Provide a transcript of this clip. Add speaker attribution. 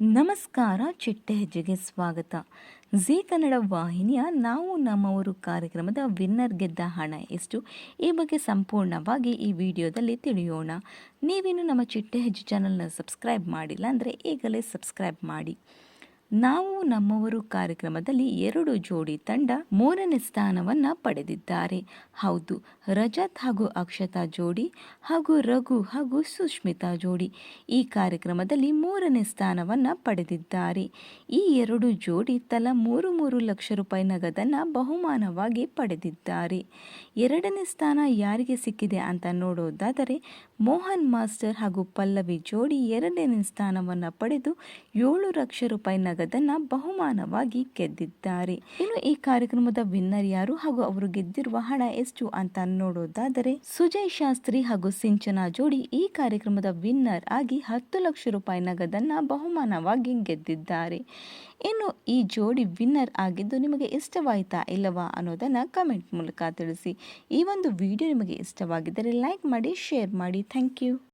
Speaker 1: ನಮಸ್ಕಾರ ಚಿಟ್ಟೆ ಹೆಜ್ಜೆಗೆ ಸ್ವಾಗತ. ಜಿ ಕನ್ನಡ ವಾಹಿನಿಯ ನಾವು ನಮ್ಮವರು ಕಾರ್ಯಕ್ರಮದ ವಿನ್ನರ್ ಗೆದ್ದ ಹಣ ಎಷ್ಟು? ಈ ಬಗ್ಗೆ ಸಂಪೂರ್ಣವಾಗಿ ಈ ವಿಡಿಯೋದಲ್ಲಿ ತಿಳಿಯೋಣ. ನೀವಿನ್ನು ನಮ್ಮ ಚಿಟ್ಟೆ ಹೆಜ್ಜೆ ಚಾನಲ್ನ ಸಬ್ಸ್ಕ್ರೈಬ್ ಮಾಡಿಲ್ಲ ಅಂದರೆ ಈಗಲೇ ಸಬ್ಸ್ಕ್ರೈಬ್ ಮಾಡಿ. ನಾವು ನಮ್ಮವರು ಕಾರ್ಯಕ್ರಮದಲ್ಲಿ ಎರಡು ಜೋಡಿ ತಂಡ ಮೂರನೇ ಸ್ಥಾನವನ್ನ ಪಡೆದಿದ್ದಾರೆ. ಹೌದು, ರಜತ್ ಹಾಗೂ ಅಕ್ಷತಾ ಜೋಡಿ ಹಾಗೂ ರಘು ಹಾಗೂ ಸುಷ್ಮಿತಾ ಜೋಡಿ ಈ ಕಾರ್ಯಕ್ರಮದಲ್ಲಿ ಮೂರನೇ ಸ್ಥಾನವನ್ನ ಪಡೆದಿದ್ದಾರೆ. ಈ ಎರಡು ಜೋಡಿ ತಲಾ ಮೂರು ಮೂರು ಲಕ್ಷ ರೂಪಾಯಿ ನಗದನ್ನ ಬಹುಮಾನವಾಗಿ ಪಡೆದಿದ್ದಾರೆ. ಎರಡನೇ ಸ್ಥಾನ ಯಾರಿಗೆ ಸಿಕ್ಕಿದೆ ಅಂತ ನೋಡೋದಾದರೆ ಮೋಹನ್ ಮಾಸ್ಟರ್ ಹಾಗೂ ಪಲ್ಲವಿ ಜೋಡಿ ಎರಡನೇ ಸ್ಥಾನವನ್ನ ಪಡೆದು ಏಳು ಲಕ್ಷ ರೂಪಾಯಿ ನಗದನ್ನ ಬಹುಮಾನವಾಗಿ ಗೆದ್ದಿದ್ದಾರೆ. ಇನ್ನು ಈ ಕಾರ್ಯಕ್ರಮದ ವಿನ್ನರ್ ಯಾರು ಹಾಗೂ ಅವರು ಗೆದ್ದಿರುವ ಹಣ ಎಷ್ಟು ಅಂತ ನೋಡೋದಾದರೆ, ಸುಜಯ್ ಶಾಸ್ತ್ರಿ ಹಾಗೂ ಸಿಂಚನಾ ಜೋಡಿ ಈ ಕಾರ್ಯಕ್ರಮದ ವಿನ್ನರ್ ಆಗಿ ಹತ್ತು ಲಕ್ಷ ರೂಪಾಯಿ ನಗದನ್ನ ಬಹುಮಾನವಾಗಿ ಗೆದ್ದಿದ್ದಾರೆ. ಇನ್ನು ಈ ಜೋಡಿ ವಿನ್ನರ್ ಆಗಿದ್ದು ನಿಮಗೆ ಇಷ್ಟವಾಯಿತಾ ಇಲ್ಲವಾ ಅನ್ನೋದನ್ನ ಕಮೆಂಟ್ ಮೂಲಕ ತಿಳಿಸಿ. ಈ ಒಂದು ವಿಡಿಯೋ ನಿಮಗೆ ಇಷ್ಟವಾಗಿದ್ದರೆ ಲೈಕ್ ಮಾಡಿ, ಶೇರ್ ಮಾಡಿ. Thank you.